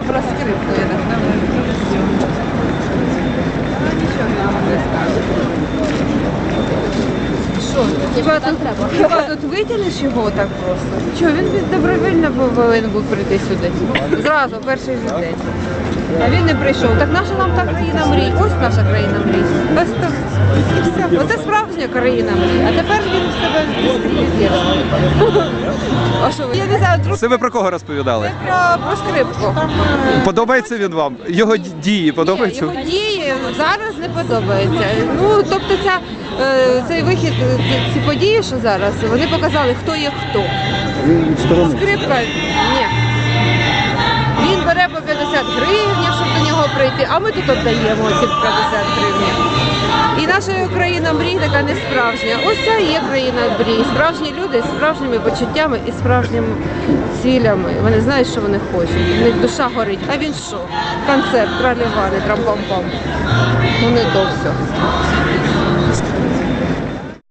Думаю. Нічого не скажу. Що? Хіба тут, витягнеш його так просто? Чого, він добровільно повинен був прийти сюди. Зразу, перший же день. А він не прийшов. Так наша нам та країна мрій. Ось наша країна мрій. Так. Оце справжня країна мрій. А тепер він в себе дискредитував. А що ви? Я не знаю, друг- Це ви про кого розповідали? про, про скрипку. Подобається він вам? Його дії подобаються? його дії зараз не подобаються. Ну тобто ця, е, цей вихід, е, ці- ці події, що зараз, вони показали, хто є хто. Скрипка ні. Він бере по 50 гривень, щоб до нього прийти, а ми тут віддаємо ці 50 гривень. І наша країна мрій така не справжня. Ось це є країна мрій. Справжні люди з справжніми почуттями і справжніми цілями. Вони знають, що вони хочуть. У них душа горить. А він що? Концерт, тралівани, трампам-пам. Ну не то все.